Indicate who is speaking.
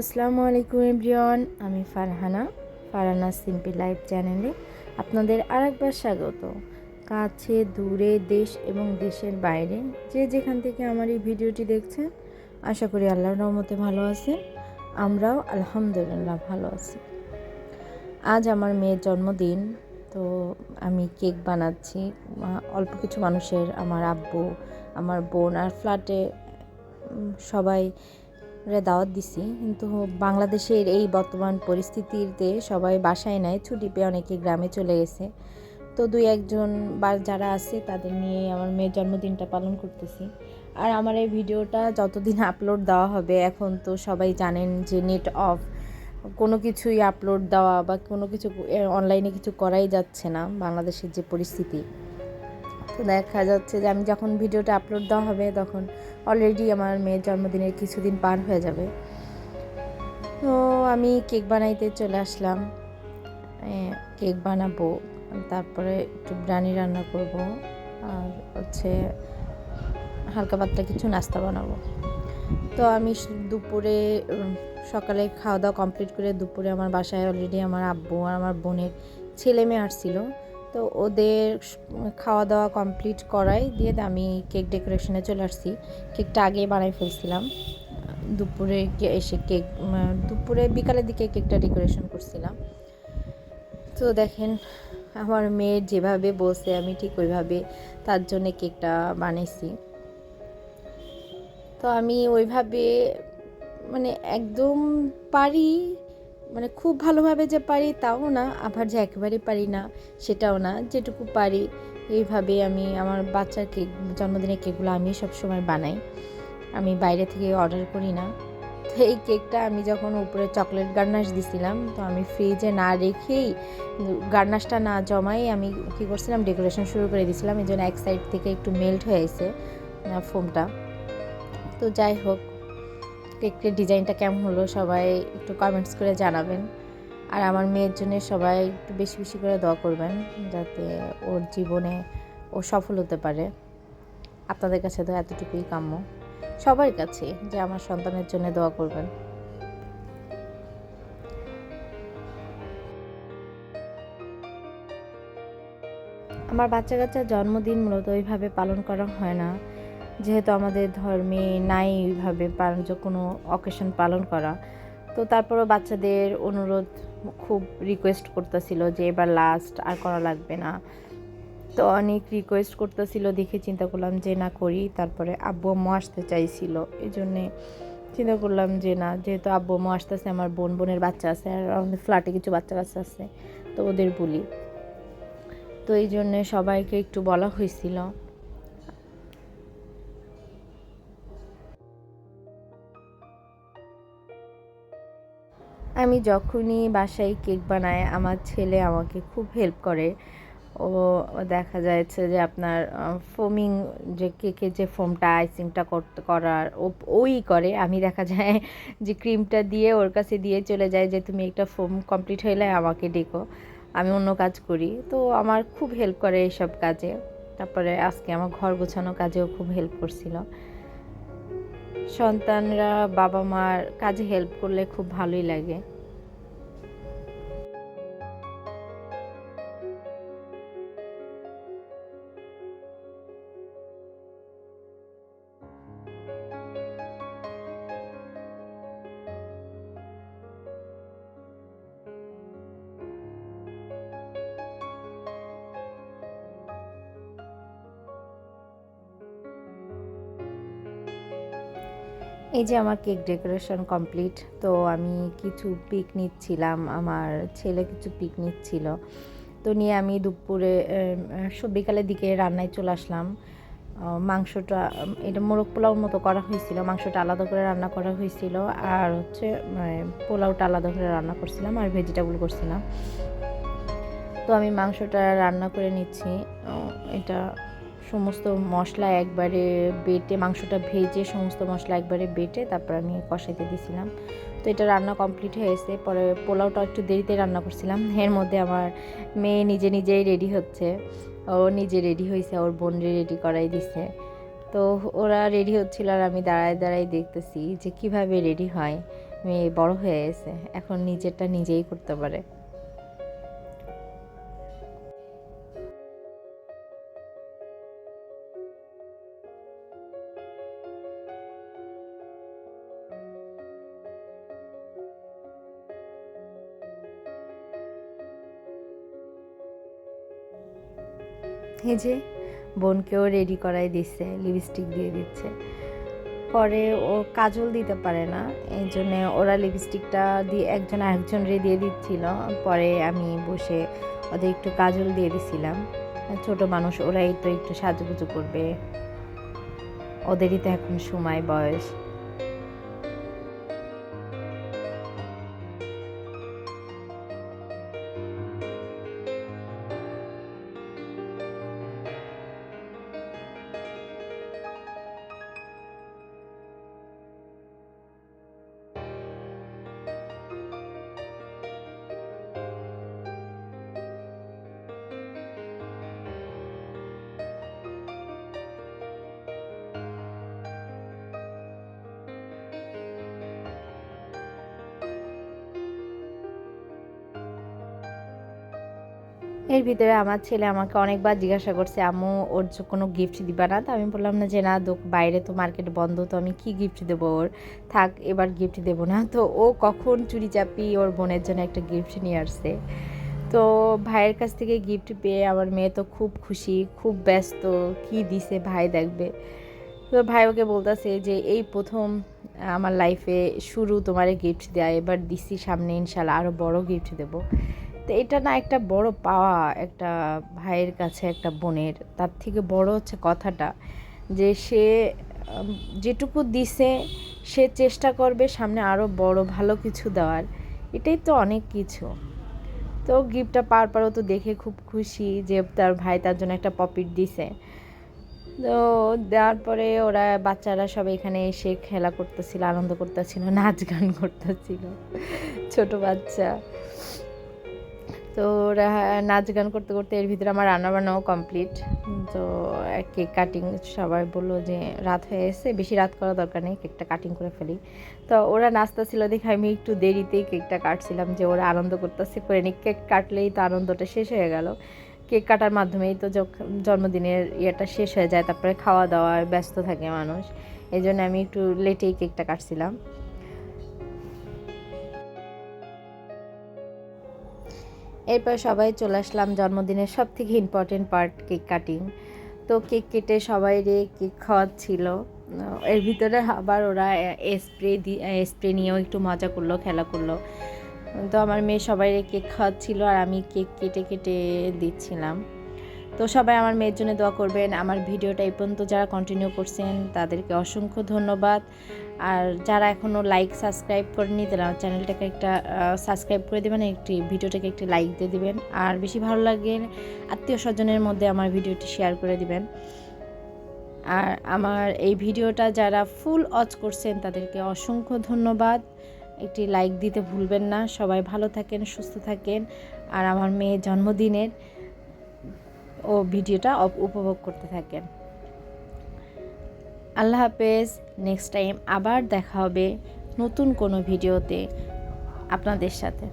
Speaker 1: আসসালামু আলাইকুম এভরিওয়ান। আমি ফারহানা ফারহানা সিম্পল লাইফ চ্যানেলে আপনাদের আরেকবার স্বাগত। কাছে, দূরে, দেশ এবং দেশের বাইরে যে যেখান থেকে আমার এই ভিডিওটি দেখছেন, আশা করি আল্লাহর রহমতে ভালো আছেন। আমরাও আলহামদুলিল্লাহ ভালো আছি। আজ আমার মেয়ের জন্মদিন, তো আমি কেক বানাচ্ছি। অল্প কিছু মানুষের, আমার আব্বু, আমার বোন আর ফ্ল্যাটে সবাই দাওয়াত দিছি, কিন্তু বাংলাদেশের এই বর্তমান পরিস্থিতিতে সবাই বাসায় নেয় ছুটি পেয়ে অনেকে গ্রামে চলে গেছে। তো দুই একজন বা যারা আছে, তাদের নিয়ে আমার মেয়ের জন্মদিনটা পালন করতেছি। আর আমার এই ভিডিওটা যতদিন আপলোড দেওয়া হবে, এখন তো সবাই জানেন যে নেট অফ কোনো কিছুই আপলোড দেওয়া বা কোনো কিছু অনলাইনে কিছু করাই যাচ্ছে না বাংলাদেশের যে পরিস্থিতি। তো দেখা যাচ্ছে যে আমি যখন ভিডিওটা আপলোড দেওয়া হবে তখন অলরেডি আমার মেয়ের জন্মদিনের কিছুদিন পার হয়ে যাবে। তো আমি কেক বানাইতে চলে আসলাম। কেক বানাবো, তারপরে একটু বিরিয়ানি রান্না করব, আর হচ্ছে হালকা পাতলা কিছু নাস্তা বানাবো। তো আমি দুপুরে সকালে খাওয়া দাওয়া কমপ্লিট করে দুপুরে আমার বাসায় অলরেডি আমার আব্বু আর আমার বোনের ছেলে মেয়ে আসছিল। তো ওদের খাওয়া দাওয়া কমপ্লিট করাই দিয়ে আমি কেক ডেকোরেশনে চলে আসছি। কেকটা আগেই বানাই ফেলছিলাম। দুপুরে এসে কেক দুপুরে বিকালের দিকে কেকটা ডেকোরেশন করছিলাম। তো দেখেন, আমার মেয়ের যেভাবে বসে আমি ঠিক ওইভাবে তার জন্য কেকটা বানাইছি। তো আমি ওইভাবে মানে একদম পারি মানে খুব ভালোভাবে যে পারি তাও না, আবার যে একেবারে পারি না সেটাও না। যেটুকু পারি এইভাবে আমি আমার বাচ্চার কেক, জন্মদিনের কেকগুলো আমি সবসময় বানাই। আমি বাইরে থেকে অর্ডার করি না। তো এই কেকটা আমি যখন উপরে চকলেট গার্নাশ দিছিলাম, তো আমি ফ্রিজে না রেখেই গার্নাশটা না জমাই আমি কী করছিলাম, ডেকোরেশন শুরু করে দিয়েছিলাম এই জন্য এক সাইড থেকে একটু মেল্ট হয়ে গেছে ফোমটা। তো যাই হোক কেকের ডিজাইনটা কেমন হলো সবাই একটু কমেন্টস করে জানাবেন। আর আমার মেয়ের জন্য সবাই একটু বেশি বেশি করে দোয়া করবেন যাতে ওর জীবনে ও সফল হতে পারে। আপনাদের কাছে তো এতটুকুই কাম্য। সবার কাছে যে আমার সন্তানের জন্য দোয়া করবেন। আমার বাচ্চা কাচ্চার জন্মদিন মূলত ওইভাবে পালন করা হয় না। যেহেতু আমাদের ধর্মে নাই ওইভাবে পালন কোনো অকেশন পালন করা। তো তারপরও বাচ্চাদের অনুরোধ খুব রিকোয়েস্ট করতেছিল যে এবার লাস্ট আর করা লাগবে না। তো অনেক রিকোয়েস্ট করতেছিল, দেখে চিন্তা করলাম যে না করি। তারপরে আব্বু আম্মু আসতে চাইছিল। এই জন্যে চিন্তা করলাম যে না, যেহেতু আব্বু আম্মু আসতেছে, আমার বোন বোনের বাচ্চা আছে, আর আমাদের ফ্ল্যাটে কিছু বাচ্চা কাচ্চা আছে, তো ওদের বলি। তো এই জন্যে সবাইকে একটু বলা হয়েছিল। আমি যখনই বাসায় কেক বানাই, আমার ছেলে আমাকে খুব হেল্প করে। ও দেখা যাচ্ছে যে আপনার ফোমিং যে কেকের যে ফোমটা আইসিংটা করতে, করার, ও, ওই করে। আমি দেখা যায় যে ক্রিমটা দিয়ে ওর কাছে দিয়ে চলে যায় যে, তুমি একটা ফোম কমপ্লিট হইলে আমাকে ডেকো, আমি অন্য কাজ করি। তো আমার খুব হেল্প করে এইসব কাজে। তারপরে আজকে আমার ঘর গোছানো কাজেও খুব হেল্প করছিল। সন্তানরা বাবা মার কাজে হেল্প করলে খুব ভালোই লাগে। এই যে আমার কেক ডেকোরেশন কমপ্লিট তো আমি কিছু পিক নিচ্ছিলাম আমার ছেলে কিছু পিক নিচ্ছিল তো নিয়ে আমি দুপুরে বিকালের দিকে রান্নায় চলে আসলাম। মাংসটা এটা মোরগ পোলাওর মতো করা হয়েছিল মাংসটা আলাদা করে রান্না করা হয়েছিল আর হচ্ছে মানে, পোলাওটা আলাদা করে রান্না করছিলাম আর ভেজিটেবল করছিলাম। তো আমি মাংসটা রান্না করে নিচ্ছি এটা সমস্ত মশলা একবারে বেটে, মাংসটা ভেজে সমস্ত মশলা একবারে বেটে তারপর আমি কষাইতে দিয়েছিলাম তো এটা রান্না কমপ্লিট হয়েছে পরে পোলাওটা একটু দেরিতে রান্না করছিলাম। এর মধ্যে আমার মেয়ে নিজে নিজেই রেডি হচ্ছে। ও নিজে রেডি হয়েছে ওর বোন রেডি করাই দিছে। তো ওরা রেডি হচ্ছিল আর আমি দাঁড়ায় দাঁড়ায় দেখতেছি যে কীভাবে রেডি হয়। মেয়ে বড় হয়ে গেছে। এখন নিজেরটা নিজেই করতে পারে। এই যে, বোনকেও রেডি করাই দিচ্ছে লিপস্টিক দিয়ে দিচ্ছে। পরে ও কাজল দিতে পারে না, এই জন্যে ওরা লিপস্টিকটা দিয়ে একজন আরেকজন রে দিয়ে দিচ্ছিল। পরে আমি বসে ওদের একটু কাজল দিয়ে দিছিলাম। ছোট মানুষ, ওরাই তো একটু সাজুগুজু করবে। ওদেরই তো এখন সময়, বয়স। এর ভিতরে আমার ছেলে আমাকে অনেকবার জিজ্ঞাসা করছে, আম্মু, ওর কোনো গিফট দিবা না? তো আমি বললাম, না যে না, দোক, বাইরে তো মার্কেট বন্ধ, তো আমি কি গিফট দেবো ওর? থাক, এবার গিফট দেবো না। তো ও কখন চুরি চাপি ওর বোনের জন্য একটা গিফট নিয়ে আসছে। তো ভাইয়ের কাছ থেকে গিফট পেয়ে আমার মেয়ে তো খুব খুশি, খুব ব্যস্ত, কি দিছে ভাই দেখবে। তো ভাই ওকে বলতেছে যে, এই প্রথম আমার লাইফে শুরু তোমারে গিফট দেয়া, এবার দিছি সামনে ইনশাল্লাহ আরও বড় গিফট দেবো। তো এটা না একটা বড় পাওয়া একটা ভাইয়ের কাছে একটা বোনের। তার থেকে বড় হচ্ছে কথাটা যে সে যেটুকু দিছে সে চেষ্টা করবে সামনে আরও বড় ভালো কিছু দেওয়ার। এটাই তো অনেক কিছু। তো গিফটটা পাওয়ার পরও তো দেখে খুব খুশি যে তার ভাই তার জন্য একটা পপিট দিছে। তো দেওয়ার পরে ওরা বাচ্চারা সব এখানে এসে খেলা করতেছিল, আনন্দ করতেছিল, নাচ গান করতেছিল। ছোট বাচ্চা। তো নাচ গান করতে করতে এর ভিতরে আমার রান্নাবান্নাও কমপ্লিট। তো কেক কাটিং সবাই বলল যে রাত হয়ে এসে বেশি রাত করা দরকার নেই, কেকটা কাটিং করে ফেলি। তো ওরা নাচতেছিল দেখে আমি একটু দেরিতেই কেকটা কাটছিলাম যে ওরা আনন্দ করতেছে, করে নি কেক কাটলেই তো আনন্দটা শেষ হয়ে গেল। কেক কাটার মাধ্যমেই তো জন্মদিনের ইয়েটা শেষ হয়ে যায়, তারপরে খাওয়া দাওয়ায় ব্যস্ত থাকে মানুষ। এই জন্য আমি একটু লেটেই কেকটা কাটছিলাম। এরপর সবাই চলে আসলাম জন্মদিনের সব থেকে ইম্পর্টেন্ট পার্ট কেক কাটিং তো কেক কেটে সবাই রে কেক খাওয়াচ্ছিল। এর ভিতরে আবার ওরা স্প্রে দিয়ে স্প্রে নিয়েও একটু মজা করল, খেলা করল। তো আমার মেয়ে সবাই কেক খাওয়াচ্ছিল আর আমি কেক কেটে কেটে দিচ্ছিলাম। তো সবাই আমার মেয়ের জন্য দোয়া করবেন। আমার ভিডিওটা এই পর্যন্ত যারা কন্টিনিউ করছেন, তাদেরকে অসংখ্য ধন্যবাদ। আর যারা এখনও লাইক সাবস্ক্রাইব করেনি তারা চ্যানেলটাকে একটা সাবস্ক্রাইব করে দেবেন, একটি ভিডিওটাকে একটি লাইক দিয়ে দিবেন। আর বেশি ভালো লাগে আত্মীয় স্বজনের মধ্যে আমার ভিডিওটি শেয়ার করে দিবেন। আর আমার এই ভিডিওটা যারা ফুল ওয়াচ করছেন, তাদেরকে অসংখ্য ধন্যবাদ। একটি লাইক দিতে ভুলবেন না। সবাই ভালো থাকেন, সুস্থ থাকেন। আর আমার মেয়ের জন্মদিনের ও ভিডিওটা উপভোগ করতে থাকেন। আল্লাহ হাফেজ নেক্সট টাইম আবার দেখা হবে নতুন কোনো ভিডিওতে আপনাদের সাথে।